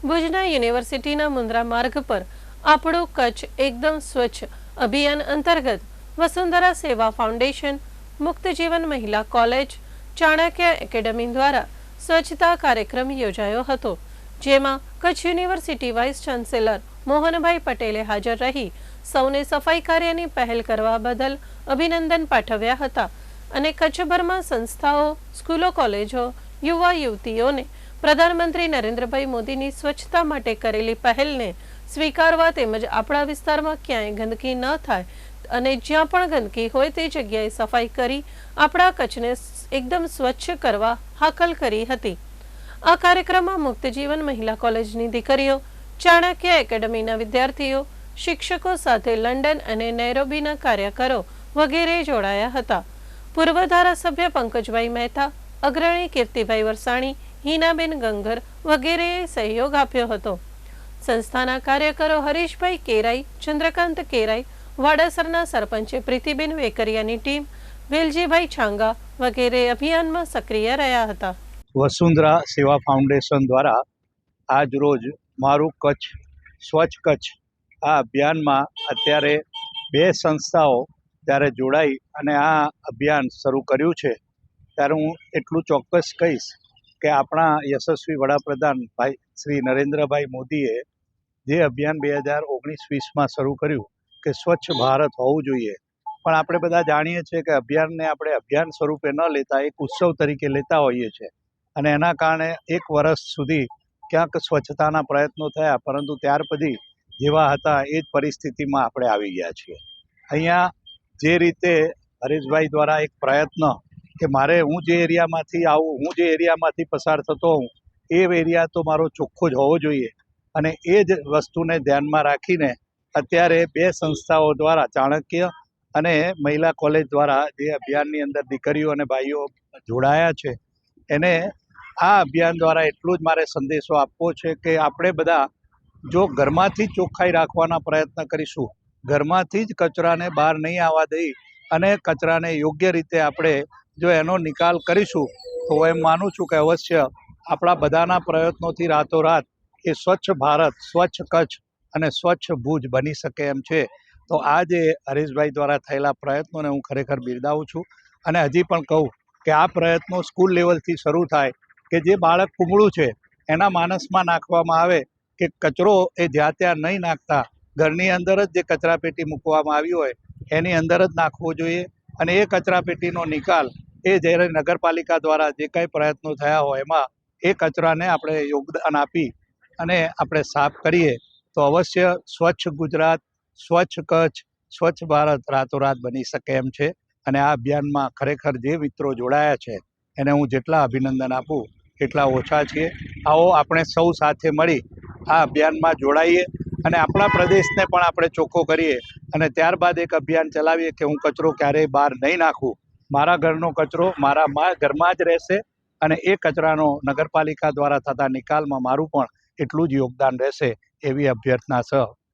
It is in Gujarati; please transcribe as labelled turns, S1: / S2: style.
S1: ભુજના યુનિવર્સિટીના મુન્દ્રા માર્ગ પર આપણો કચ્છ એકદમ સ્વચ્છ અભિયાન અંતર્ગત વસુંધરા સેવા ફાઉન્ડેશન મુક્ત જીવન મહિલા કોલેજ, ચાણક્ય એકેડમી દ્વારા સ્વચ્છતા કાર્યક્રમ યોજાયો હતો, જેમાં Kutch university vice chancellor Mohanbhai પટેલે હાજર રહી, સૌને સફાઈ કાર્યની પહેલ કરવા બદલ અભિનંદન પાઠવ્યા હતા અને કચ્છભરમાં સંસ્થાઓ, સ્કૂલો, કોલેજો, યુવા યુવતીઓને પ્રધાનમંત્રી નરેન્દ્રભાઈ મોદીની સ્વચ્છતા માટે કરેલી પહેલને સ્વીકારવા તેમજ આપણા વિસ્તારમાં ક્યાંય ગંદકી ન થાય અને જ્યાં પણ ગંદકી હોય તે જગ્યાએ સફાઈ કરી આપણા કચ્છને એકદમ સ્વચ્છ કરવા હાકલ કરી હતી. આ કાર્યક્રમમાં મુક્ત જીવન મહિલા કોલેજની દીકરીઓ, ચાણક્ય એકેડમીના વિદ્યાર્થીઓ, શિક્ષકો સાથે લંડન અને નૈરોબીના કાર્યકરો વગેરે જોડાયા હતા. પૂર્વ ધારાસભ્ય પંકજભાઈ મહેતા, અગ્રણી કીર્તિભાઈ વરસાણી હિનાબેન ગંગર વગેરેએ સહયોગ આપ્યો હતો. સંસ્થાના કાર્યકરો હરીશભાઈ કેરાઈ, ચંદ્રકાંત કેરાઈ, વાડાસરના સરપંચે પ્રીતિબેન વેકરિયાની ટીમ, વેલજીભાઈ છાંગા વગેરે અભિયાનમાં સક્રિય રહ્યા હતા.
S2: વસુંધરા સેવા ફાઉન્ડેશન દ્વારા આજ રોજ મારું કચ્છ, સ્વચ્છ કચ્છ આ અભિયાનમાં અત્યારે બે સંસ્થાઓ ત્યારે જોડાઈ અને આ અભિયાન શરૂ કર્યું છે. ત્યારે હું એટલું ચોક્કસ કહીશ કે આપણા યશસ્વી વડાપ્રધાન ભાઈ શ્રી નરેન્દ્રભાઈ મોદીએ જે અભિયાન બે હજાર ઓગણીસ વીસમાં શરૂ કર્યું કે સ્વચ્છ ભારત હોવું જોઈએ. પણ આપણે બધા જાણીએ છીએ કે અભિયાનને આપણે અભિયાન સ્વરૂપે ન લેતા, એક ઉત્સવ તરીકે લેતા હોઈએ છીએ. અને એના કારણે એક વર્ષ સુધી ક્યાંક સ્વચ્છતાના પ્રયત્નો થયા, પરંતુ ત્યાર પછી જેવા હતા એ જ પરિસ્થિતિમાં આપણે આવી ગયા છીએ. અહીંયા જે રીતે હરેશભાઈ દ્વારા એક પ્રયત્ન કે મારે હું જે એરિયામાંથી આવું, હું જે એરિયામાંથી પસાર થતો હોઉં, એ એરિયા તો મારો ચોખ્ખો જ હોવો જોઈએ. અને એ જ વસ્તુને ધ્યાનમાં રાખીને અત્યારે બે સંસ્થાઓ દ્વારા, ચાણક્ય અને મહિલા કોલેજ દ્વારા જે અભિયાનની અંદર દીકરીઓ અને ભાઈઓ જોડાયા છે, એને આ અભિયાન દ્વારા એટલું જ મારે સંદેશો આપવો છે કે આપણે બધા જો ઘરમાંથી ચોખ્ખાઈ રાખવાના પ્રયત્ન કરીશું, ઘરમાંથી જ કચરાને બહાર નહીં આવવા દઈ અને કચરાને યોગ્ય રીતે આપણે જો એનો નિકાલ કરીશું, તો હું એમ માનું છું કે અવશ્ય આપણા બધાના પ્રયત્નોથી રાતોરાત એ સ્વચ્છ ભારત, સ્વચ્છ કચ્છ અને સ્વચ્છ ભુજ બની શકે એમ છે. તો આ જે હરીશભાઈ દ્વારા થયેલા પ્રયત્નોને હું ખરેખર બિરદાવું છું અને હજી પણ કહું કે આ પ્રયત્નો સ્કૂલ લેવલથી શરૂ થાય કે જે બાળક કુમળું છે, એના માનસમાં નાખવામાં આવે કે કચરો એ જ્યાં ત્યાં નહીં નાખતા, ઘરની અંદર જ જે કચરાપેટી મૂકવામાં આવી હોય, એની અંદર જ નાખવો જોઈએ અને એ કચરાપેટીનો નિકાલ એ જ્યારે નગરપાલિકા દ્વારા જે કંઈ પ્રયત્નો થયા હોય એમાં એ કચરાને આપણે યોગદાન આપી અને આપણે સાફ કરીએ, તો અવશ્ય સ્વચ્છ ગુજરાત, સ્વચ્છ કચ્છ, સ્વચ્છ ભારત રાતોરાત બની શકે એમ છે. અને આ અભિયાનમાં ખરેખર જે મિત્રો જોડાયા છે, એને હું જેટલા અભિનંદન આપું, એટલા ઓછા છે આવો આપણે સૌ સાથે મળી આ અભિયાનમાં જોડાઈએ અને આપણા પ્રદેશને પણ આપણે ચોખ્ખો કરીએ અને ત્યારબાદ એક અભિયાન ચલાવીએ કે હું કચરો ક્યારેય બહાર નહીં નાખું. મારા ઘરનો કચરો મારા ઘરમાં જ રહેશે અને એ કચરાનો નગરપાલિકા દ્વારા થતા નિકાલમાં મારું પણ એટલું જ યોગદાન રહેશે એવી અભ્યર્થના સહ